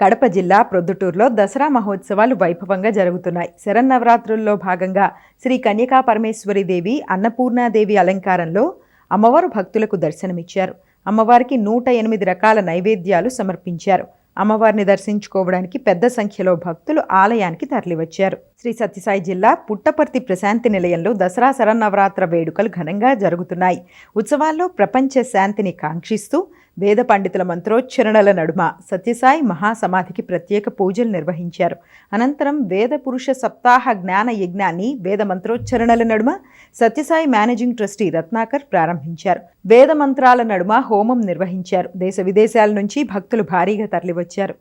కడప జిల్లా ప్రొద్దుటూరులో దసరా మహోత్సవాలు వైభవంగా జరుగుతున్నాయి. శరన్నవరాత్రుల్లో భాగంగా శ్రీ కన్యకా పరమేశ్వరి దేవి అన్నపూర్ణాదేవి అలంకారంలో అమ్మవారు భక్తులకు దర్శనమిచ్చారు. అమ్మవారికి నూట ఎనిమిది రకాల నైవేద్యాలు సమర్పించారు. అమ్మవారిని దర్శించుకోవడానికి పెద్ద సంఖ్యలో భక్తులు ఆలయానికి తరలివచ్చారు. శ్రీ సత్యసాయి జిల్లా పుట్టపర్తి ప్రశాంతి నిలయంలో దసరా శరన్నవరాత్ర వేడుకలు ఘనంగా జరుగుతున్నాయి. ఉత్సవాల్లో ప్రపంచ శాంతిని కాంక్షిస్తూ వేద పండితుల మంత్రోచ్చరణల నడుమ సత్యసాయి మహాసమాధికి ప్రత్యేక పూజలు నిర్వహించారు. అనంతరం వేద పురుష సప్తాహ జ్ఞాన యజ్ఞాన్ని వేద మంత్రోచ్చరణల నడుమ సత్యసాయి మేనేజింగ్ ట్రస్టీ రత్నాకర్ ప్రారంభించారు. వేద మంత్రాల నడుమ హోమం నిర్వహించారు. దేశ విదేశాల నుంచి భక్తులు భారీగా తరలివచ్చారు.